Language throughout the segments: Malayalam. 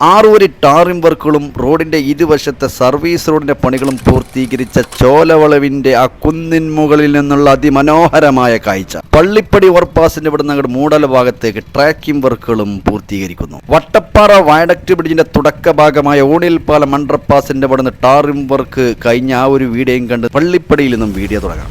ആറൂരി ടാറിം വർക്കുകളും റോഡിന്റെ ഇരുവശത്തെ സർവീസ് റോഡിന്റെ പണികളും പൂർത്തീകരിച്ച ചോലവളവിന്റെ ആ കുന്നിൻ മുകളിൽ നിന്നുള്ള അതിമനോഹരമായ കാഴ്ച. പള്ളിപ്പടി ഓവർപാസിന്റെ ഇവിടെ നിന്ന് മൂടല ഭാഗത്തേക്ക് ട്രാക്കിംഗ് വർക്കുകളും പൂർത്തീകരിക്കുന്നു. വട്ടപ്പാറ വയഡക്ട് ബ്രിഡ്ജിന്റെ തുടക്ക ഭാഗമായ ഓണിൽ പാലം അണ്ടർപാസിന്റെ ഇവിടെ നിന്ന് ടാറിം വർക്ക് കഴിഞ്ഞ ആ ഒരു വീഡിയോയും കണ്ട് പള്ളിപ്പടിയിൽ നിന്നും വീഡിയോ തുടങ്ങാം.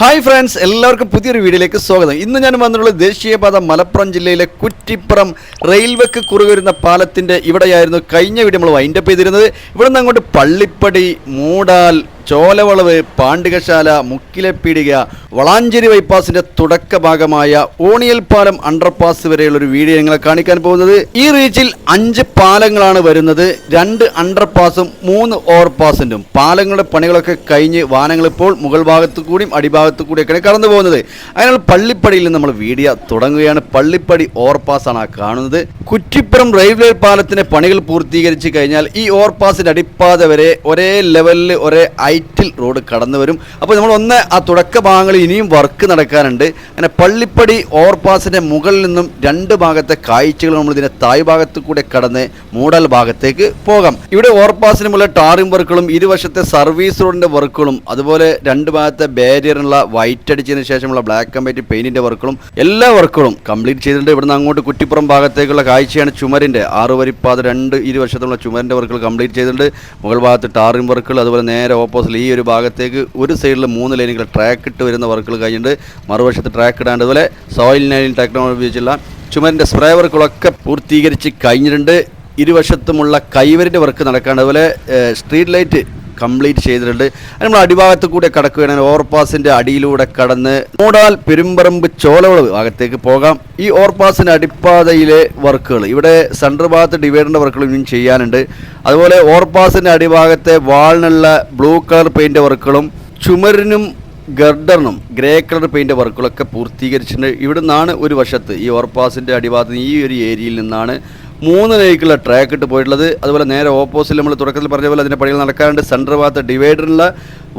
ഹായ് ഫ്രണ്ട്സ് എല്ലാവർക്കും പുതിയൊരു വീഡിയോയിലേക്ക് സ്വാഗതം. ഇന്ന് ഞാൻ വന്നിട്ടുള്ളത് ദേശീയപാത മലപ്പുറം ജില്ലയിലെ കുറ്റിപ്പുറം റെയിൽവേക്ക് കുറുകെ വരുന്ന പാലത്തിന്റെ ഇവിടെയായിരുന്നു കഴിഞ്ഞ വീഡിയോ നമ്മൾ വൈൻഡപ്പ് ചെയ്തിരുന്നത്. ഇവിടെ നിന്ന് അങ്ങോട്ട് പള്ളിപ്പടി മൂടാൽ ചോലവളവ് പാണ്ഡികശാല മുക്കിലെപ്പീടിക വളാഞ്ചേരി ബൈപ്പാസിന്റെ തുടക്ക ഭാഗമായ ഓണിയൽ പാലം അണ്ടർപാസ് വരെയുള്ള ഒരു വീഡിയോ ഞങ്ങളെ കാണിക്കാൻ പോകുന്നത്. ഈ റീച്ചിൽ അഞ്ച് പാലങ്ങളാണ് വരുന്നത്. രണ്ട് അണ്ടർപാസും മൂന്ന് ഓവർപാസിന്റും പാലങ്ങളുടെ പണികളൊക്കെ കഴിഞ്ഞ് വാഹനങ്ങൾ ഇപ്പോൾ മുകൾ ഭാഗത്തു കൂടിയും അടിഭാഗത്തു കൂടിയൊക്കെയാണ് കടന്നു പോകുന്നത്. അതിനാൽ പള്ളിപ്പടിയിൽ നിന്ന് നമ്മൾ വീഡിയോ തുടങ്ങുകയാണ്. പള്ളിപ്പടി ഓവർപാസാണ് ആ കാണുന്നത്. കുറ്റിപ്പുറം റെയിൽവേ പാലത്തിന്റെ പണികൾ പൂർത്തീകരിച്ച് കഴിഞ്ഞാൽ ഈ ഓവർപാസിന്റെ അടിപ്പാത വരെ ഒരേ ലെവലിൽ ഒരേ ഹൈറ്റിൽ റോഡ് കടന്നു വരും. അപ്പോൾ നമ്മൾ ഒന്ന് ആ തുടക്ക ഭാഗങ്ങളിൽ ഇനിയും വർക്ക് നടക്കാനുണ്ട്. അങ്ങനെ പള്ളിപ്പടി ഓവർപാസിന്റെ മുകളിൽ നിന്നും രണ്ട് ഭാഗത്തെ കാഴ്ചകൾ നമ്മൾ ഇതിന്റെ തായ് ഭാഗത്തു കൂടെ കടന്ന് മൂടൽ ഭാഗത്തേക്ക് പോകാം. ഇവിടെ ഓവർപാസിന് മുകളിൽ ടാറിംഗ് വർക്കുകളും ഇരുവശത്തെ സർവീസ് റോഡിന്റെ വർക്കുകളും അതുപോലെ രണ്ട് ഭാഗത്തെ ബാരിയറിനുള്ള വൈറ്റ് അടിച്ചതിന് ശേഷമുള്ള ബ്ലാക്ക് ആൻഡ് വൈറ്റ് പെയിന്റിന്റെ വർക്കുകളും എല്ലാ വർക്കുകളും കംപ്ലീറ്റ് ചെയ്തിട്ടുണ്ട്. ഇവിടുന്ന് അങ്ങോട്ട് കുറ്റിപ്പുറം ഭാഗത്തേക്കുള്ള കാഴ്ചയാണ് ചുമരിന്റെ. ആറ് വരിപ്പാത രണ്ട് ഇരുവശത്തുള്ള ചുമരിന്റെ വർക്കുകൾ കംപ്ലീറ്റ് ചെയ്തിട്ടുണ്ട്. മുകൾ ഭാഗത്ത് ടാറിംഗ് വർക്കുകൾ അതുപോലെ നേരെ ഓപ്പോസിറ്റ് ഈ ഒരു ഭാഗത്തേക്ക് ഒരു സൈഡിൽ മൂന്ന് ലൈനുകൾ ട്രാക്ക് ഇട്ട് വരുന്ന വർക്കുകൾ കഴിഞ്ഞിട്ടുണ്ട്. മറുവശത്ത് ട്രാക്ക് ഇടാണ്ട് അതുപോലെ സോയിൽ നൈൻ ടെക്നോളജി ഉപയോഗിച്ചുള്ള ചുമരിന്റെ സ്പ്രേ വർക്കുകളൊക്കെ പൂർത്തീകരിച്ച് കഴിഞ്ഞിട്ടുണ്ട്. ഇരുവശത്തുമുള്ള കൈവരിന്റെ വർക്ക് നടക്കാണ്ട് അതുപോലെ സ്ട്രീറ്റ് ലൈറ്റ് കംപ്ലീറ്റ് ചെയ്തിട്ടുണ്ട്. അത് നമ്മൾ അടിഭാഗത്ത് കൂടെ കടക്കുകയാണെങ്കിൽ ഓവർപാസിന്റെ അടിയിലൂടെ കടന്ന് മൂടാൽ പെരുമ്പറമ്പ് ചോലവളവ് ഭാഗത്തേക്ക് പോകാം. ഈ ഓവർപാസിന്റെ അടിപ്പാതയിലെ വർക്കുകൾ. ഇവിടെ സെൻട്രൽ ഭാഗത്ത് ഡിവൈഡറിന്റെ വർക്കുകൾ ഇനിയും ചെയ്യാനുണ്ട്. അതുപോലെ ഓവർപാസിന്റെ അടിഭാഗത്തെ വാളിനുള്ള ബ്ലൂ കളർ പെയിന്റ് വർക്കുകളും ചുമരിനും ഗർഡറിനും ഗ്രേ കളർ പെയിന്റ് വർക്കുകളൊക്കെ പൂർത്തീകരിച്ചിട്ടുണ്ട്. ഇവിടെ നിന്നാണ് ഒരു വശത്ത് ഈ ഓവർപാസിന്റെ അടിഭാഗത്ത് ഈ ഒരു ഏരിയയിൽ നിന്നാണ് മൂന്ന് ലൈക്കുള്ള ട്രാക്ക് ഇട്ട് പോയിട്ടുള്ളത്. അതുപോലെ നേരെ ഓപ്പോസിറ്റ് നമ്മൾ തുടക്കത്തിൽ പറഞ്ഞ പോലെ അതിന്റെ പണികൾ നടക്കാറുണ്ട്. സെന്റർ ഭാഗത്ത് ഡിവൈഡറിലുള്ള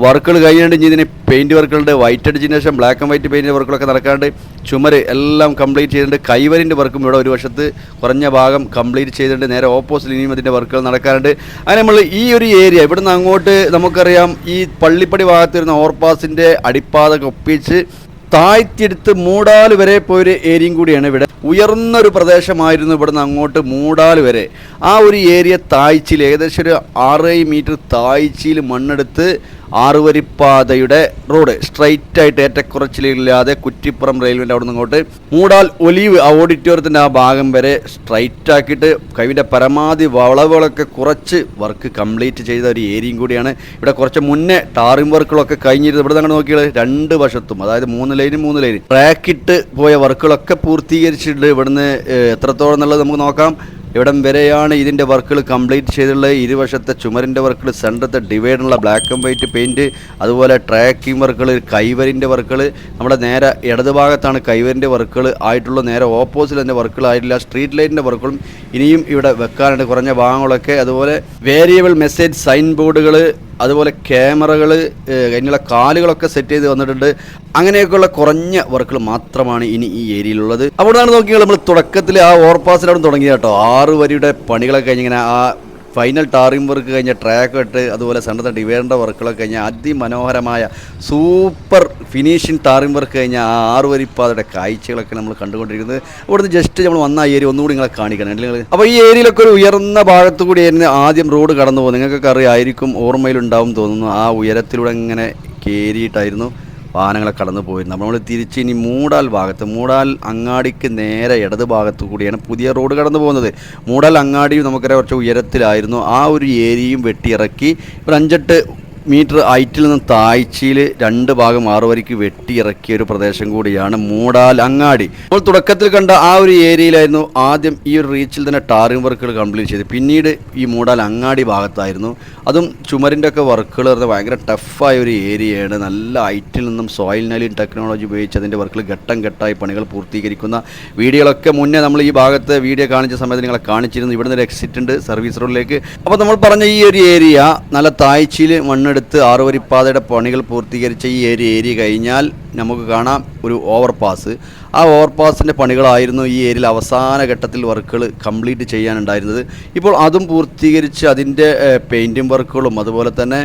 വർക്കുകൾ കഴിഞ്ഞിട്ട് ഇനി ഇതിന് പെയിന്റ് വർക്കുകളുണ്ട് വൈറ്റ് അടിച്ചതിന് ശേഷം ബ്ലാക്ക് ആൻഡ് വൈറ്റ് പെയിന്റ് വർക്കുകളൊക്കെ നടക്കാറുണ്ട്. ചുമര് എല്ലാം കംപ്ലീറ്റ് ചെയ്തിട്ടുണ്ട്. കൈവരിന്റെ വർക്കും ഇവിടെ ഒരു വശത്ത് കുറഞ്ഞ ഭാഗം കംപ്ലീറ്റ് ചെയ്തിട്ടുണ്ട്. നേരെ ഓപ്പോസിറ്റ് ഇനിയും ഇതിന്റെ വർക്കുകൾ നടക്കാറുണ്ട്. അങ്ങനെ നമ്മൾ ഈ ഒരു ഏരിയ ഇവിടുന്ന് അങ്ങോട്ട് നമുക്കറിയാം ഈ പള്ളിപ്പടി ഭാഗത്ത് വരുന്ന ഓവർപാസിന്റെ അടിപ്പാതൊക്കെ ഒപ്പിച്ച് താഴ്ത്തിയെടുത്ത് മൂടാൽ വരെ പോയൊരു ഏരിയയും കൂടിയാണ് ഇവിടെ. ഉയർന്നൊരു പ്രദേശമായിരുന്നു ഇവിടെ നിന്ന് അങ്ങോട്ട് മൂടാൽ വരെ. ആ ഒരു ഏരിയ താഴ്ചയിൽ ഏകദേശം ഒരു ആറേ മീറ്റർ താഴ്ചയിൽ മണ്ണെടുത്ത് ആറുവരിപ്പാതയുടെ റോഡ് സ്ട്രൈറ്റ് ആയിട്ട് ഏറ്റക്കുറച്ചിലില്ലാതെ കുറ്റിപ്പുറം റെയിൽവേന്റെ അവിടെ ഇങ്ങോട്ട് മൂടാൽ ഒലീവ് ആ ഓഡിറ്റോറിയത്തിന്റെ ആ ഭാഗം വരെ സ്ട്രൈറ്റ് ആക്കിയിട്ട് കവിന്റെ പരമാവധി വളവുകളൊക്കെ കുറച്ച് വർക്ക് കംപ്ലീറ്റ് ചെയ്ത ഒരു ഏരിയയും കൂടിയാണ്. ഇവിടെ കുറച്ച് മുന്നേ ടാറിംഗ് വർക്കുകളൊക്കെ കഴിഞ്ഞിരുന്നു ഇവിടെ നിങ്ങൾ നോക്കിയാൽ രണ്ട് വശത്തും അതായത് മൂന്ന് ലൈനും മൂന്ന് ലൈനും ട്രാക്കിട്ട് പോയ വർക്കുകളൊക്കെ പൂർത്തീകരിച്ചിട്ടുണ്ട്. ഇവിടുന്ന് എത്രത്തോളം എന്നുള്ളത് നമുക്ക് നോക്കാം. ഇവിടം വരെയാണ് ഇതിന്റെ വർക്കുകൾ കംപ്ലീറ്റ് ചെയ്തിട്ടുള്ളത്. ഇരുവശത്തെ ചുമരിന്റെ വർക്കുകൾ സെന്ററത്തെ ഡിവൈഡിനുള്ള ബ്ലാക്ക് ആൻഡ് വൈറ്റ് പെയിന്റ് അതുപോലെ ട്രാക്കിംഗ് വർക്കുകൾ കൈവരിന്റെ വർക്കുകൾ നമ്മുടെ നേരെ ഇടത് ഭാഗത്താണ് കൈവരിന്റെ വർക്കുകൾ ആയിട്ടുള്ള നേരെ ഓപ്പോസിറ്റ് തന്നെ വർക്കുകൾ ആയിട്ടില്ല. സ്ട്രീറ്റ് ലൈറ്റിന്റെ വർക്കുകളും ഇനിയും ഇവിടെ വെക്കാനുണ്ട് കുറഞ്ഞ ഭാഗങ്ങളൊക്കെ. അതുപോലെ വേരിയബിൾ മെസ്സേജ് സൈൻ ബോർഡുകൾ അതുപോലെ ക്യാമറകൾ കഴിഞ്ഞുള്ള കാലുകളൊക്കെ സെറ്റ് ചെയ്ത് വന്നിട്ടുണ്ട്. അങ്ങനെയൊക്കെയുള്ള കുറഞ്ഞ വർക്കുകൾ മാത്രമാണ് ഇനി ഈ ഏരിയയിലുള്ളത്. അവിടെയാണ് നോക്കിയാൽ നമ്മൾ തുടക്കത്തിൽ ആ ഓവർപാസിലാണ് തുടങ്ങിയത് കേട്ടോ. ആറ് വരിയുടെ പണികളൊക്കെ കഴിഞ്ഞിങ്ങനെ ആ ഫൈനൽ ടാറിംഗ് വർക്ക് കഴിഞ്ഞ ട്രാക്ക് ഇട്ട് അതുപോലെ സെന്റർ ഡിവൈഡറിന്റെ വർക്കുകളൊക്കെ കഴിഞ്ഞ അതിമനോഹരമായ സൂപ്പർ ഫിനിഷിംഗ് ടാറിംഗ് വർക്ക് കഴിഞ്ഞ ആ ആറ് വരിപ്പാതയുടെ കാഴ്ചകളൊക്കെ നമ്മൾ കണ്ടുകൊണ്ടിരിക്കുന്നത്. അവിടുന്ന് ജസ്റ്റ് നമ്മൾ വന്ന ഏരിയ ഒന്നുകൂടി നിങ്ങളെ കാണിക്കണം. അല്ലെങ്കിൽ അപ്പോൾ ഈ ഏരിയയിലൊക്കെ ഒരു ഉയർന്ന ഭാഗത്തു കൂടിയായിരുന്നു ആദ്യം റോഡ് കടന്നു പോകുന്നത് നിങ്ങൾക്കൊക്കെ അറിയായിരിക്കും ഓർമ്മയിലുണ്ടാവും തോന്നുന്നു ആ ഉയരത്തിലൂടെ ഇങ്ങനെ കയറിയിട്ടായിരുന്നു വാഹനങ്ങളെ കടന്നു പോയിരുന്നു നമ്മൾ തിരിച്ച് ഇനി മൂടാൽ ഭാഗത്ത് മൂടാൽ അങ്ങാടിക്ക് നേരെ ഇടത് ഭാഗത്തു കൂടിയാണ് പുതിയ റോഡ് കടന്നു പോകുന്നത്. മൂടാൽ അങ്ങാടിയും നമുക്കറിയാം കുറച്ച് ഉയരത്തിലായിരുന്നു. ആ ഒരു ഏരിയയും വെട്ടിയിറക്കി ഒരു അഞ്ചെട്ട് മീറ്റർ ഹൈറ്റിൽ നിന്ന് താഴ്ചയിൽ രണ്ട് ഭാഗം ആറുവരിക്ക് വെട്ടിയിറക്കിയ ഒരു പ്രദേശം കൂടിയാണ് മൂടാൽ അങ്ങാടി. നമ്മൾ തുടക്കത്തിൽ കണ്ട ആ ഒരു ഏരിയയിലായിരുന്നു ആദ്യം ഈ ഒരു റീച്ചിൽ തന്നെ ടാറിംഗ് വർക്കുകൾ കംപ്ലീറ്റ് ചെയ്ത് പിന്നീട് ഈ മൂടാൽ അങ്ങാടി ഭാഗത്തായിരുന്നു. അതും ചുമരിന്റെ ഒക്കെ വർക്കുകൾ പറഞ്ഞാൽ ഭയങ്കര ടഫായ ഒരു ഏരിയയാണ്. നല്ല ഹൈറ്റിൽ നിന്നും സോയിൽ നൈലിൻ ടെക്നോളജി ഉപയോഗിച്ച് അതിന്റെ വർക്കുകൾ ഘട്ടം ഘട്ടമായി പണികൾ പൂർത്തീകരിക്കുന്ന വീഡിയോകളൊക്കെ മുന്നേ നമ്മൾ ഈ ഭാഗത്ത് വീഡിയോ കാണിച്ച സമയത്ത് നിങ്ങളെ കാണിച്ചിരുന്നു. ഇവിടുന്ന് ഒരു എക്സിറ്റ് ഉണ്ട് സർവീസ് റോഡിലേക്ക്. അപ്പോൾ നമ്മൾ പറഞ്ഞ ഈ ഒരു ഏരിയ നല്ല താഴ്ചയിൽ മണ്ണെടുത്ത് ആറുവരിപ്പാതയുടെ പണികൾ പൂർത്തീകരിച്ച ഈ ഏരിയ ഏരിയ കഴിഞ്ഞാൽ നമുക്ക് കാണാം ഒരു ഓവർ പാസ് ആ ഓവർ പാസിന്റെ പണികളായിരുന്നു ഈ ഏരിയയിൽ അവസാന ഘട്ടത്തിൽ വർക്കുകൾ കംപ്ലീറ്റ് ചെയ്യാനുണ്ടായിരുന്നത്. ഇപ്പോൾ അതും പൂർത്തീകരിച്ച് അതിന്റെ പെയിന്റിങ് വർക്കുകളും അതുപോലെ തന്നെ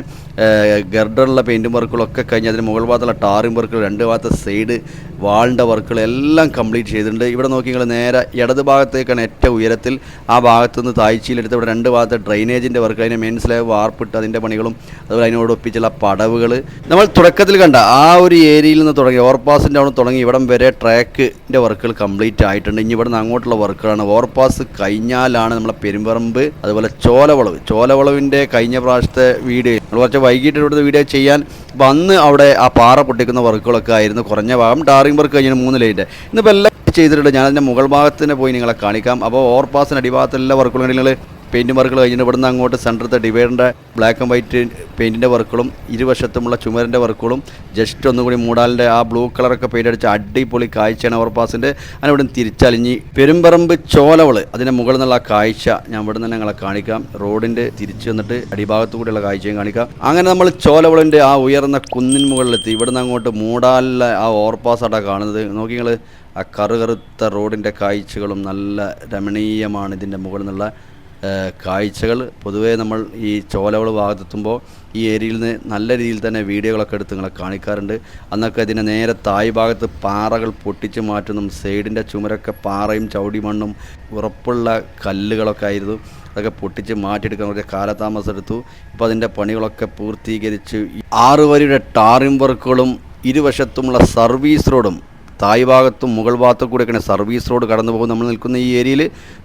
ഗർഡറുള്ള പെയിന്റിങ് വർക്കുകളൊക്കെ കഴിഞ്ഞ് അതിന് മുകൾ ഭാഗത്തുള്ള ടാറിങ് വർക്കുകൾ രണ്ട് ഭാഗത്തെ സൈഡ് വാളിന്റെ വർക്കുകൾ എല്ലാം കംപ്ലീറ്റ് ചെയ്തിട്ടുണ്ട്. ഇവിടെ നോക്കി നിങ്ങൾ നേരെ ഇടത് ഭാഗത്തേക്കാണ് ഏറ്റവും ഉയരത്തിൽ. ആ ഭാഗത്തു നിന്ന് താഴ്ചയിലെടുത്ത് ഇവിടെ രണ്ട് ഭാഗത്തെ ഡ്രൈനേജിന്റെ വർക്ക് അതിന്റെ മെയിൻ സ്ലാബ് വാർപ്പിട്ട് അതിന്റെ പണികളും അതുപോലെ അതിനോട് ഒപ്പിച്ചുള്ള പടവുകൾ നമ്മൾ തുടക്കത്തിൽ കണ്ട ആ ഒരു ഏരിയയിൽ നിന്ന് തുടങ്ങി. ഓവർപാസിന്റെ അവിടെ തുടങ്ങി. ഇവിടം വരെ ട്രാക്കിന്റെ വർക്കുകൾ കംപ്ലീറ്റ് ആയിട്ടുണ്ട്. ഇനി ഇവിടെ നിന്ന് അങ്ങോട്ടുള്ള വർക്കുകളാണ്. ഓവർപാസ് കഴിഞ്ഞാലാണ് നമ്മളെ പെരുമ്പറമ്പ് അതുപോലെ ചോലവളവ്. ചോലവളവിന്റെ കഴിഞ്ഞ പ്രാവശ്യത്തെ വീഡിയോ നമ്മൾ കുറച്ച് വൈകിട്ട് ഇവിടുത്തെ വീഡിയോ ചെയ്യാൻ വന്ന് അവിടെ ആ പാറ പൊട്ടിക്കുന്ന വർക്കുകളൊക്കെ ആയിരുന്നു. കുറഞ്ഞ ഭാഗം ടാറിംഗ് വർക്ക് കഴിഞ്ഞാൽ മൂന്ന് ലൈന്റെ ഇന്നിപ്പോൾ എല്ലാം ചെയ്തിട്ടുണ്ട്. ഞാൻ അതിന്റെ മുകൾ ഭാഗത്തിന് പോയി നിങ്ങളെ കാണിക്കാം. അപ്പോൾ ഓവർപാസിന്റെ അടിഭാഗത്തുള്ള എല്ലാ വർക്കുകളും നിങ്ങൾ പെയിന്റ് വർക്കുകൾ കഴിഞ്ഞിട്ട് ഇവിടുന്ന് അങ്ങോട്ട് സെന്ററത്തെ ഡിവൈഡറിന്റെ ബ്ലാക്ക് ആൻഡ് വൈറ്റ് പെയിന്റിന്റെ വർക്കുകളും ഇരുവശത്തുമുള്ള ചുമരിന്റെ വർക്കുകളും ജസ്റ്റ് ഒന്നുകൂടി മൂടാലിന്റെ ആ ബ്ലൂ കളറൊക്കെ പെയിന്റ് അടിച്ച അടിപൊളി കാഴ്ചയാണ് ഓവർപാസിന്റെ അങ്ങനെ ഇവിടെ നിന്ന് തിരിച്ചലിഞ്ഞ് പെരുമ്പറമ്പ് ചോലവൾ അതിന്റെ മുകളിൽ നിന്നുള്ള കാഴ്ച ഞാൻ ഇവിടെ നിന്ന് ഞങ്ങളെ കാണിക്കാം. റോഡിന്റെ തിരിച്ച് വന്നിട്ട് അടിഭാഗത്തു കൂടിയുള്ള കാഴ്ചയും കാണിക്കാം. അങ്ങനെ നമ്മൾ ചോലവളിന്റെ ആ ഉയർന്ന കുന്നിൻ മുകളിലെത്തി. ഇവിടുന്ന് അങ്ങോട്ട് മൂടാലിലെ ആ ഓവർപാസാട്ടാ കാണുന്നത്. നോക്കി നിങ്ങൾ ആ കറുകറുത്ത റോഡിന്റെ കാഴ്ചകളും നല്ല രമണീയമാണ് ഇതിന്റെ മുകളിൽ നിന്നുള്ള കാഴ്ചകൾ പൊതുവേ നമ്മൾ ഈ ചോലവള ഭാഗത്തെത്തുമ്പോൾ ഈ ഏരിയയിൽ നിന്ന് നല്ല രീതിയിൽ തന്നെ വീഡിയോകളൊക്കെ എടുത്ത് നിങ്ങളെ കാണിക്കാറുണ്ട്. അന്നൊക്കെ ഇതിന്റെ നേരെ തായ് ഭാഗത്ത് പാറകൾ പൊട്ടിച്ച് മാറ്റുന്നതും സൈഡിന്റെ ചുമരൊക്കെ പാറയും ചവിടി മണ്ണും ഉറപ്പുള്ള കല്ലുകളൊക്കെ ആയിരുന്നു. അതൊക്കെ പൊട്ടിച്ച് മാറ്റിയെടുക്കാൻ കുറച്ച് കാലതാമസം എടുത്തു. ഇപ്പോൾ അതിന്റെ പണികളൊക്കെ പൂർത്തീകരിച്ച് ആറ് വരിയുടെ ടാറിംഗ് വർക്കുകളും ഇരുവശത്തുമുള്ള സർവീസ് റോഡും തായ് ഭാഗത്തും മുകൾ ഭാഗത്തു കൂടെയൊക്കെയാണ് സർവീസ് റോഡ് കടന്നു പോകുന്നത്. നമ്മൾ നിൽക്കുന്ന ഈ ഏരിയയിൽ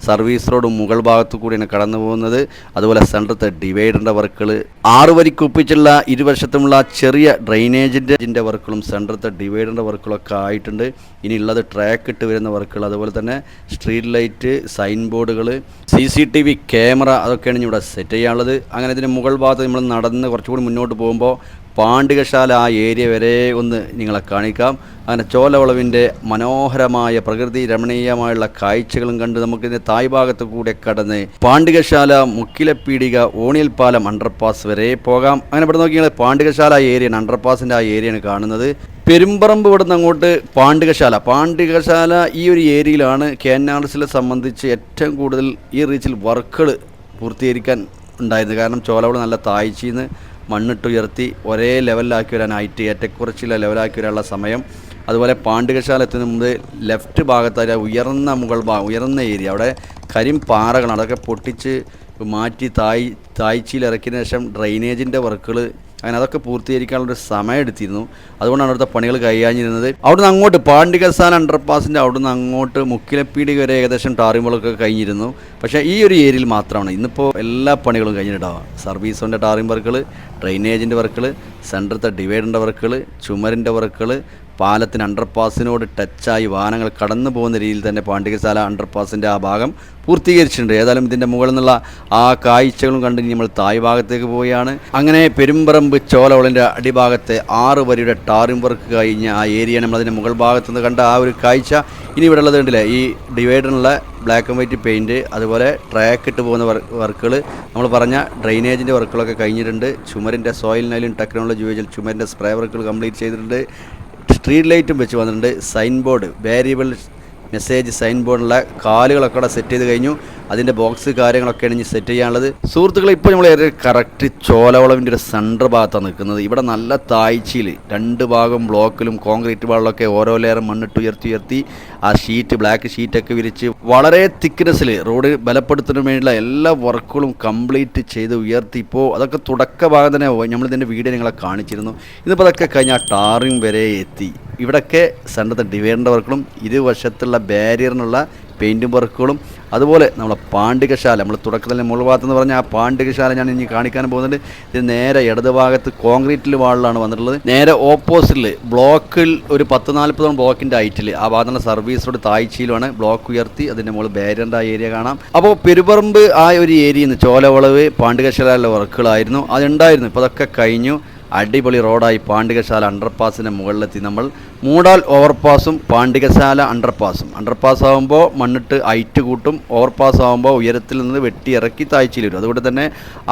സർവീസ് റോഡ് മുകൾ ഭാഗത്തു കൂടിയാണ് കടന്നു പോകുന്നത്. അതുപോലെ സെന്ററത്തെ ഡിവൈഡറിന്റെ വർക്കുകൾ ആറ് വരിക്ക് ഒപ്പിച്ചുള്ള ഇരുവശത്തുമുള്ള ചെറിയ ഡ്രൈനേജിന്റെ വർക്കുകളും സെന്ററത്തെ ഡിവൈഡറിന്റെ വർക്കുകളൊക്കെ ആയിട്ടുണ്ട്. ഇനി ഉള്ളത് ട്രാക്ക് ഇട്ട് വരുന്ന വർക്കുകൾ അതുപോലെ തന്നെ സ്ട്രീറ്റ് ലൈറ്റ് സൈൻ ബോർഡുകൾ C C T V camera അതൊക്കെയാണ് ഇവിടെ സെറ്റ് ചെയ്യാനുള്ളത്. അങ്ങനെ ഇതിന് മുകൾ ഭാഗത്ത് നമ്മൾ നടന്ന് കുറച്ചുകൂടി മുന്നോട്ട് പോകുമ്പോൾ പാണ്ഡികശാല ആ ഏരിയ വരെ ഒന്ന് നിങ്ങളെ കാണിക്കാം. അങ്ങനെ ചോലവളവിന്റെ മനോഹരമായ പ്രകൃതി രമണീയമായുള്ള കാഴ്ചകളും കണ്ട് നമുക്കിതിന്റെ തായ് ഭാഗത്ത് കൂടെ കടന്ന് പാണ്ഡികശാല മുക്കിലപ്പീടിക ഓണിയൽ പാലം അണ്ടർപാസ് വരെ പോകാം. അങ്ങനെ ഇവിടെ നോക്കിയാൽ പാണ്ഡികശാല ഏരിയയാണ് അണ്ടർപാസിന്റെ ആ ഏരിയയാണ് കാണുന്നത്. പെരുമ്പറമ്പ് ഇവിടെ നിന്ന് അങ്ങോട്ട് പാണ്ഡികശാല. പാണ്ഡികശാല ഈ ഒരു ഏരിയയിലാണ് കെ എൻ ആർ എസിലെ സംബന്ധിച്ച് ഏറ്റവും കൂടുതൽ ഈ റീച്ചിൽ വർക്കുകൾ പൂർത്തീകരിക്കാൻ ഉണ്ടായിരുന്നത് കാരണം ചോലവള നല്ല താഴ്ചയിൽ നിന്ന് മണ്ണിട്ടുയർത്തി ഒരേ ലെവലിലാക്കി വരാനായിട്ട് ഏറ്റക്കുറച്ചില്ല ലെവലാക്കി വരാനുള്ള സമയം. അതുപോലെ പാണ്ഡികശാല എത്തുന്ന മുമ്പ് ലെഫ്റ്റ് ഭാഗത്തായ ഉയർന്ന മുകൾ ഭാഗം ഉയർന്ന ഏരിയ അവിടെ കരിമ്പാറകളാണ് അതൊക്കെ പൊട്ടിച്ച് മാറ്റി തായ് തായ്ച്ചിയിൽ ഇറക്കിയതിന് ശേഷം ഡ്രൈനേജിന്റെ വർക്കുകൾ അങ്ങനെ അതൊക്കെ പൂർത്തീകരിക്കാനുള്ളൊരു സമയം എടുത്തിരുന്നു അതുകൊണ്ടാണ് അവിടുത്തെ പണികൾ കൈയാഞ്ഞിരുന്നത് അവിടുന്ന് അങ്ങോട്ട് പാണ്ഡികസാൻ അണ്ടർപാസിന്റെ അവിടുന്ന് അങ്ങോട്ട് മുക്കിലപ്പീടി വരെ ഏകദേശം ടാറിമുകളൊക്കെ കഴിഞ്ഞിരുന്നു. പക്ഷേ ഈ ഒരു ഏരിയയിൽ മാത്രമാണ്. ഇന്നിപ്പോൾ എല്ലാ പണികളും കഴിഞ്ഞിട്ടുണ്ടാവുക. സർവീസിന്റെ ടാറിംഗ് വർക്കുകൾ ഡ്രെയിനേജിന്റെ വർക്കുകൾ സെന്ററത്തെ ഡിവൈഡറിന്റെ വർക്കുകൾ ചുമരിന്റെ വർക്കുകൾ പാലത്തിന് അണ്ടർപാസിനോട് ടച്ചായി വാഹനങ്ങൾ കടന്നു പോകുന്ന രീതിയിൽ തന്നെ പാണ്ഡികശാല അണ്ടർപാസിന്റെ ആ ഭാഗം പൂർത്തീകരിച്ചിട്ടുണ്ട്. ഏതായാലും ഇതിന്റെ മുകളിൽ നിന്നുള്ള ആ കാഴ്ചകളും കണ്ട് നമ്മൾ തായ് ഭാഗത്തേക്ക് പോവുകയാണ്. അങ്ങനെ പെരുമ്പറമ്പ് ചോലവളിന്റെ അടിഭാഗത്തെ ആറ് വരിയുടെ ടാറിംഗ് വർക്ക് കഴിഞ്ഞ ആ ഏരിയ നമ്മൾ അതിന്റെ മുകൾ ഭാഗത്തുനിന്ന് കണ്ട ആ ഒരു കാഴ്ച. ഇനി ഇവിടെ ഉള്ളത് ഈ ഡിവൈഡറിനുള്ള ബ്ലാക്ക് ആൻഡ് വൈറ്റ് പെയിന്റ് അതുപോലെ ട്രാക്ക് ഇട്ട് പോകുന്ന വർക്കുകൾ നമ്മൾ പറഞ്ഞ ഡ്രെയിനേജിന്റെ വർക്കുകളൊക്കെ കഴിഞ്ഞിട്ടുണ്ട്. ചുമരിന്റെ സോയിൽ ടെക്നോളജി ഉപയോഗിച്ച് ചുമരിന്റെ സ്പ്രേ വർക്കുകൾ കംപ്ലീറ്റ് ചെയ്തിട്ടുണ്ട്. സ്ട്രീറ്റ് ലൈറ്റും വെച്ച് വന്നിട്ടുണ്ട്. Sign board variable message sign ബോർഡിലുള്ള കാലുകളൊക്കെ അവിടെ സെറ്റ് ചെയ്ത് കഴിഞ്ഞു. അതിന്റെ ബോക്സ് കാര്യങ്ങളൊക്കെയാണ് ഇനി സെറ്റ് ചെയ്യാനുള്ളത്. സുഹൃത്തുക്കളെ ഇപ്പോൾ നമ്മൾ കറക്റ്റ് ചോലവളവിന്റെ ഒരു സെന്റർ ഭാഗത്താണ് നിൽക്കുന്നത്. ഇവിടെ നല്ല താഴ്ചയിൽ രണ്ട് ഭാഗം ബ്ലോക്കിലും കോൺക്രീറ്റ് വാളിലൊക്കെ ഓരോ ലെയർ മണ്ണിട്ട് ഉയർത്തി ഉയർത്തി ആ ഷീറ്റ് ബ്ലാക്ക് ഷീറ്റൊക്കെ വിരിച്ച് വളരെ തിക്നെസ്സിൽ റോഡ് ബലപ്പെടുത്തുന്നതിന് വേണ്ടിയുള്ള എല്ലാ വർക്കുകളും കംപ്ലീറ്റ് ചെയ്ത് ഉയർത്തി. ഇപ്പോൾ അതൊക്കെ തുടക്ക ഭാഗം തന്നെ നമ്മളിതിന്റെ വീഡിയോ നിങ്ങളെ കാണിച്ചിരുന്നു. ഇന്നിപ്പോൾ അതൊക്കെ കഴിഞ്ഞാൽ ടാറിങ് വരെ എത്തി. ഇവിടൊക്കെ സെന്ററത്തെ ഡിവൈഡറിന്റെ വർക്കുകളും ഇരുവശത്തുള്ള ബാരിയറിനുള്ള പെയിന്റും വർക്കുകളും. അതുപോലെ നമ്മളെ പാണ്ഡികശാല നമ്മൾ തുടക്കത്തിൽ മുകൾ ഭാഗത്തെന്ന് പറഞ്ഞ ആ പാണ്ഡികശാല ഞാൻ ഇനി കാണിക്കാൻ പോകുന്നുണ്ട്. ഇത് നേരെ ഇടത് ഭാഗത്ത് കോൺക്രീറ്റിൽ വാളിലാണ് വന്നിട്ടുള്ളത്. നേരെ ഓപ്പോസിറ്റിൽ ബ്ലോക്കിൽ ഒരു പത്ത് നാൽപ്പതോളം ബ്ലോക്കിന്റെ ഹൈറ്റിൽ ആ ഭാഗത്തുള്ള സർവീസ് റോഡ് താഴ്ചയിലുമാണ്. ബ്ലോക്ക് ഉയർത്തി അതിന്റെ മുകളിൽ ബാരിയറിന്റെ ആ ഏരിയ കാണാം. അപ്പോൾ പെരുപറമ്പ് ആ ഒരു ഏരിയയിൽ നിന്ന് ചോലവളവ് പാണ്ഡികശാലയിലെ വർക്കുകളായിരുന്നു. അതുണ്ടായിരുന്നു. ഇപ്പോൾ അതൊക്കെ കഴിഞ്ഞു. അടിപൊളി റോഡായി പാണ്ഡികശാല അണ്ടർപാസിന്റെ മുകളിലെത്തി നമ്മൾ. മൂടാൽ ഓവർപാസും പാണ്ഡികശാല അണ്ടർപാസും അണ്ടർപാസ് ആകുമ്പോൾ മണ്ണിട്ട് ഐറ്റ് കൂട്ടും. ഓവർപാസ് ആകുമ്പോൾ ഉയരത്തിൽ നിന്ന് വെട്ടി ഇറക്കി താഴ്ചയിൽ വരും. അതുകൊണ്ട് തന്നെ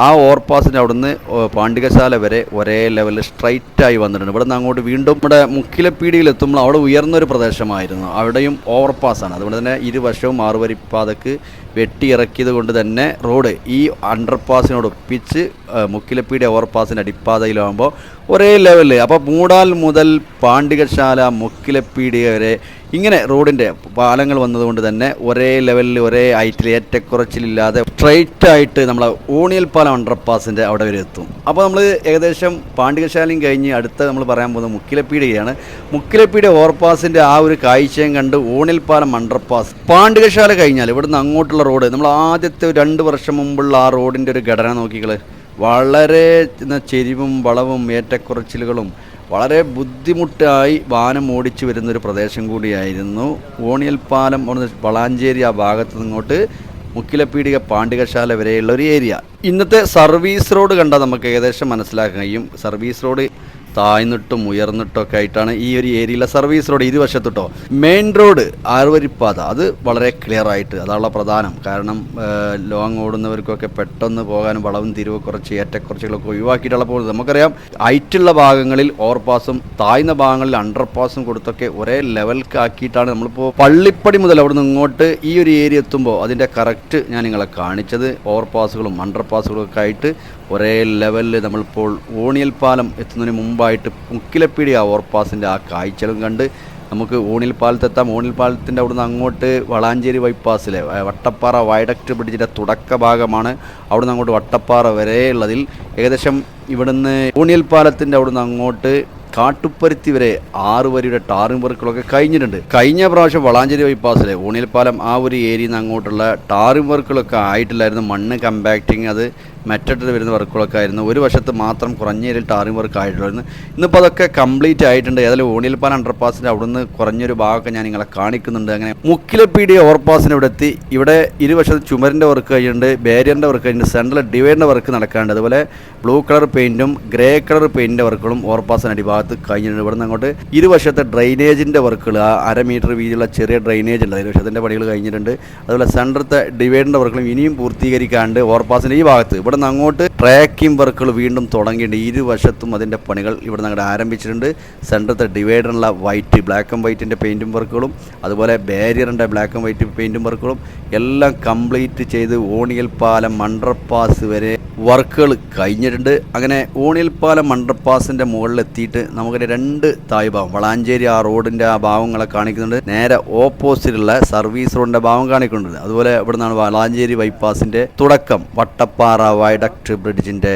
ആ ഓവർപാസിന്റെ അവിടുന്ന് പാണ്ഡികശാല വരെ ഒരേ ലെവലിൽ സ്ട്രൈറ്റായി വന്നിട്ടുണ്ട്. ഇവിടെ നിന്ന് അങ്ങോട്ട് വീണ്ടും നമ്മുടെ മുക്കിലപ്പീടിയിൽ എത്തുമ്പോൾ അവിടെ ഉയർന്നൊരു പ്രദേശമായിരുന്നു. അവിടെയും ഓവർപാസാണ് അതുകൊണ്ട് തന്നെ ഇരുവശവും ആറുവരിപ്പാതക്ക് വെട്ടിയിറക്കിയത് കൊണ്ട് തന്നെ റോഡ് ഈ അണ്ടർപാസിനോട് ഒപ്പിച്ച് ആ, മുക്കിലപ്പീടി ഓവർപാസിന്റെ അടിപ്പാതയിലാകുമ്പോൾ ഒരേ ലെവലിൽ അപ്പോൾ മൂടാൽ മുതൽ പാണ്ഡികശാല മുക്കിലപ്പീടിക വരെ ഇങ്ങനെ റോഡിന്റെ പാലങ്ങൾ വന്നതുകൊണ്ട് തന്നെ ഒരേ ലെവലിൽ ഒരേ ഹൈറ്റിൽ ഏറ്റക്കുറച്ചിലില്ലാതെ സ്ട്രൈറ്റ് ആയിട്ട് നമ്മൾ ഊണിയൽ പാലം അണ്ടർപാസിന്റെ അവിടെ വരെ എത്തും. അപ്പോൾ നമ്മൾ ഏകദേശം പാണ്ഡികശാലയും കഴിഞ്ഞ് അടുത്ത നമ്മൾ പറയാൻ പോകുന്നത് മുക്കിലപ്പീടികയാണ് മുക്കിലപ്പീടിക ഓവർപാസിന്റെ ആ ഒരു കാഴ്ചയും കണ്ട് ഊണിൽ പാലം അണ്ടർപാസ് പാണ്ഡികശാല കഴിഞ്ഞാൽ ഇവിടുന്ന് അങ്ങോട്ടുള്ള റോഡ് നമ്മൾ ആദ്യത്തെ രണ്ട് വർഷം മുമ്പുള്ള ആ റോഡിന്റെ ഒരു ഘടന നോക്കിക്കൾ വളരെ ചെരിവും വളവും ഏറ്റക്കുറച്ചിലുകളും വളരെ ബുദ്ധിമുട്ടായി വാനം ഓടിച്ചു വരുന്നൊരു പ്രദേശം കൂടിയായിരുന്നു. ഓണിയൽ പാലം വളാഞ്ചേരി ആ ഭാഗത്ത് നിന്നിങ്ങോട്ട് മുക്കിലപ്പീടിക പാണ്ഡികശാല വരെയുള്ള ഒരു ഏരിയ. ഇന്നത്തെ സർവീസ് റോഡ് കണ്ടാൽ നമുക്ക് ഏകദേശം മനസ്സിലാക്കാൻ കഴിയും സർവീസ് റോഡ് താഴ്ന്നിട്ടും ഉയർന്നിട്ടും ഒക്കെ ആയിട്ടാണ് ഈ ഒരു ഏരിയയിലെ സർവീസ് റോഡ് ഇരുവശത്തിട്ടോ. മെയിൻ റോഡ് ആറുവരിപ്പാത അത് വളരെ ക്ലിയർ ആയിട്ട് അതാണുള്ള പ്രധാനം. കാരണം ലോങ് ഓടുന്നവർക്കൊക്കെ പെട്ടെന്ന് പോകാനും വളവും തിരിവ് കുറച്ച് ഏറ്റക്കുറച്ചുകളൊക്കെ ഒഴിവാക്കിയിട്ടുള്ള പോകുന്നത് നമുക്കറിയാം. ഹൈറ്റുള്ള ഭാഗങ്ങളിൽ ഓവർപാസും താഴ്ന്ന ഭാഗങ്ങളിൽ അണ്ടർപാസും കൊടുത്തൊക്കെ ഒരേ ലെവൽക്ക് ആക്കിയിട്ടാണ് നമ്മളിപ്പോൾ പള്ളിപ്പടി മുതൽ അവിടുന്ന് ഇങ്ങോട്ട് ഈ ഒരു ഏരിയ എത്തുമ്പോൾ അതിന്റെ കറക്റ്റ് ഞാൻ നിങ്ങളെ കാണിച്ചത്. ഓവർപാസുകളും അണ്ടർപാസുകളും ഒക്കെ ആയിട്ട് ഒരേ ലെവലിൽ നമ്മളിപ്പോൾ ഓണിയൽ പാലം എത്തുന്നതിന് മുമ്പായിട്ട് മുക്കിലപ്പീടി ആ ഓവർപാസിന്റെ ആ കാഴ്ചകളും കണ്ട് നമുക്ക് ഓണിൽ പാലത്തെത്താം ഓണിൽ പാലത്തിന്റെ അവിടുന്ന് അങ്ങോട്ട് വളാഞ്ചേരി ബൈപ്പാസിലെ വട്ടപ്പാറ വയഡക്റ്റ് ബ്രിഡ്ജിന്റെ തുടക്ക ഭാഗമാണ് അവിടുന്ന് അങ്ങോട്ട് വട്ടപ്പാറ വരെയുള്ളതിൽ. ഏകദേശം ഇവിടുന്ന് ഓണിയൽ പാലത്തിന്റെ അവിടുന്ന് അങ്ങോട്ട് കാട്ടുപ്പരുത്തി വരെ ആറ് വരിയുടെ ടാറിംഗ് വർക്കുകളൊക്കെ കഴിഞ്ഞിട്ടുണ്ട്. കഴിഞ്ഞ പ്രാവശ്യം വളാഞ്ചേരി ബൈപ്പാസിലെ ഊണിൽപ്പാലം പാലം ആ ഒരു ഏരിയയിൽ നിന്ന് അങ്ങോട്ടുള്ള ടാറിംഗ് വർക്കുകളൊക്കെ ആയിട്ടില്ലായിരുന്നു. മണ്ണ് കമ്പാക്റ്റിങ് അത് മെറ്റഡിൽ വരുന്ന വർക്കുകളൊക്കെ ആയിരുന്നു. ഒരു വശത്ത് മാത്രം കുറഞ്ഞ ഏരിയയിൽ ടാറിംഗ് വർക്ക് ആയിട്ടുള്ളായിരുന്നു. ഇന്നിപ്പോൾ അതൊക്കെ കംപ്ലീറ്റ് ആയിട്ടുണ്ട്. ഏതായാലും ഊണിൽപ്പാലം പാലം അണ്ടർപാസിന്റെ അവിടുന്ന് കുറഞ്ഞൊരു ഭാഗമൊക്കെ ഞാൻ നിങ്ങളെ കാണിക്കുന്നുണ്ട്. അങ്ങനെ മുക്കിലപ്പീടി ഓവർപാസിന് ഇവിടെ എത്തി. ഇവിടെ ഇരുവശത്ത് ചുമരിന്റെ വർക്ക് കഴിഞ്ഞിട്ടുണ്ട്. ബാരിയറിന്റെ വർക്ക് കഴിഞ്ഞിട്ടുണ്ട്. സെൻട്രൽ ഡിവൈഡിന്റെ വർക്ക് നടക്കാണ്ട് അതുപോലെ ബ്ലൂ കളർ പെയിന്റും ഗ്രേ കളർ പെയിന്റിന്റെ വർക്കുകളും ഓവർപാസിന് അടിഭാഗത്ത് കഴിഞ്ഞിട്ടുണ്ട്. ഇവിടെ നിന്ന് അങ്ങോട്ട് ഇരുവശത്തെ ഡ്രൈനേജിന്റെ വർക്കുകൾ ആ അര മീറ്റർ വീതിയുള്ള ചെറിയ ഡ്രൈനേജ് ഉണ്ട്. ഇരുവശത്തിന്റെ പണികൾ കഴിഞ്ഞിട്ടുണ്ട്. അതുപോലെ സെന്ററത്തെ ഡിവൈഡിന്റെ വർക്കുകളും ഇനിയും പൂർത്തീകരിക്കാണ്ട് ഓവർപാസിന്റെ ഈ ഭാഗത്ത്. ഇവിടെ നിന്ന് അങ്ങോട്ട് ട്രാക്കിംഗ് വർക്കുകൾ വീണ്ടും തുടങ്ങിയിട്ടുണ്ട്. ഇരുവശത്തും അതിന്റെ പണികൾ ഇവിടെ നിന്ന് അങ്ങോട്ട് ആരംഭിച്ചിട്ടുണ്ട്. സെന്ററത്തെ ഡിവൈഡറിനുള്ള വൈറ്റ് ബ്ലാക്ക് ആൻഡ് വൈറ്റിന്റെ പെയിന്റും വർക്കുകളും അതുപോലെ ബാരിയറിന്റെ ബ്ലാക്ക് ആൻഡ് വൈറ്റ് പെയിന്റും വർക്കുകളും എല്ലാം കംപ്ലീറ്റ് ചെയ്ത് ഓണിയൽ പാലം മണ്ടർപാസ് വരെ വർക്കുകൾ കഴിഞ്ഞിട്ടുണ്ട്. അങ്ങനെ ഓണിൽപ്പാലം പാലം അണ്ടർപാസിന്റെ മുകളിൽ എത്തിയിട്ട് നമുക്കൊരു രണ്ട് തായ് ഭാഗം വളാഞ്ചേരി ആ റോഡിന്റെ ആ ഭാഗങ്ങളെ കാണിക്കുന്നുണ്ട്. നേരെ ഓപ്പോസിറ്റുള്ള സർവീസ് റോഡിന്റെ ഭാഗം കാണിക്കുന്നുണ്ട്. അതുപോലെ ഇവിടെ നിന്നാണ് വളാഞ്ചേരി ബൈപ്പാസിന്റെ തുടക്കം വട്ടപ്പാറ വയഡക്ട് ബ്രിഡ്ജിന്റെ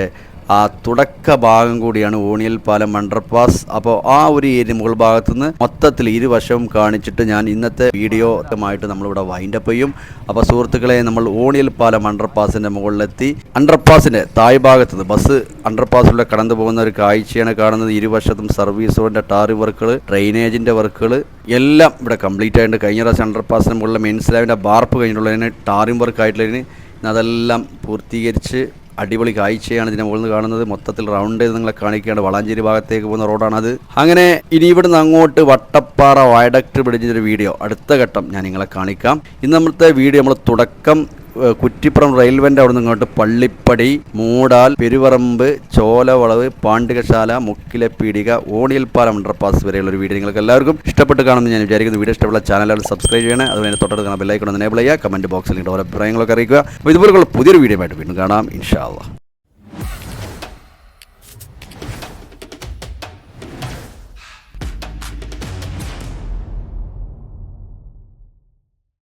ആ തുടക്ക ഭാഗം കൂടിയാണ് ഓണിയൽ പാലം അണ്ടർപാസ് അപ്പോൾ ആ ഒരു ഏരിയ മുകൾ ഭാഗത്തു നിന്ന് മൊത്തത്തിൽ ഇരുവശവും കാണിച്ചിട്ട് ഞാൻ ഇന്നത്തെ വീഡിയോ ആയിട്ട് നമ്മളിവിടെ വൈൻഡപ്പ് ചെയ്യും. അപ്പോൾ സുഹൃത്തുക്കളെ നമ്മൾ ഓണിയൽ പാലം അണ്ടർപാസിന്റെ മുകളിലെത്തി. അണ്ടർപാസിന്റെ തായ് ഭാഗത്ത് നിന്ന് ബസ് അണ്ടർപാസിലൂടെ കടന്നു പോകുന്ന ഒരു കാഴ്ചയാണ് കാണുന്നത്. ഇരുവശത്തും സർവീസ് റോഡിന്റെ ടാറി വർക്കുകൾ ഡ്രെയിനേജിന്റെ വർക്കുകൾ എല്ലാം ഇവിടെ കംപ്ലീറ്റ് ആയിട്ടുണ്ട്. കഴിഞ്ഞ പ്രാവശ്യം അണ്ടർപാസിന്റെ മുകളിലെ മെയിൻ സ്ലാബിന്റെ ബാർപ്പ് കഴിഞ്ഞിട്ടുള്ളതിന് ടാറിംഗ് വർക്ക് ആയിട്ടുള്ളതിന് ഇന്ന് അതെല്ലാം പൂർത്തീകരിച്ച് അടിപൊളി കാഴ്ചയാണ് ഇതിനെ മുകളിൽ നിന്ന് കാണുന്നത്. മൊത്തത്തിൽ റൗണ്ട് ചെയ്ത് നിങ്ങളെ കാണിക്കുകയാണ്. വളാഞ്ചേരി ഭാഗത്തേക്ക് പോകുന്ന റോഡാണത് അങ്ങനെ ഇനി ഇവിടുന്ന് അങ്ങോട്ട് വട്ടപ്പാറ വയഡക്ട് പിടിഞ്ഞൊരു വീഡിയോ അടുത്ത ഘട്ടം ഞാൻ നിങ്ങളെ കാണിക്കാം. ഇന്ന് നമ്മളത്തെ വീഡിയോ നമ്മൾ തുടക്കം കുറ്റിപ്പുറം റെയിൽവേന്റെ അവിടെ ഇങ്ങോട്ട് പള്ളിപ്പടി മൂടാൽ പെരുവറമ്പ് ചോലവളവ് പാണ്ഡികശാല മുക്കിലപ്പീടിക ഓണിയൽപ്പാലം അണ്ടർപാസ് വരെയുള്ള ഒരു വീഡിയോ നിങ്ങൾക്ക് എല്ലാവർക്കും ഇഷ്ടപ്പെട്ട് കാണുമെന്ന് ഞാൻ വിചാരിക്കുന്നു. വീഡിയോ ഇഷ്ടമുള്ള ചാനലുകൾ സബ്സ്ക്രൈബ് ചെയ്യണേ അതുപോലെ തൊട്ടടുത്ത് കാണാൻ ബെല്ലൈക്കൺ എനേബിൾ ചെയ്യുക കമന്റ് ബോക്സിൽ നിങ്ങളുടെ അഭിപ്രായങ്ങളൊക്കെ അറിയിക്കുക. അപ്പോൾ ഇതുപോലുള്ള പുതിയൊരു വീഡിയോ ആയിട്ട് വീണ്ടും കാണാം. ഇൻഷാ അള്ളാഹ്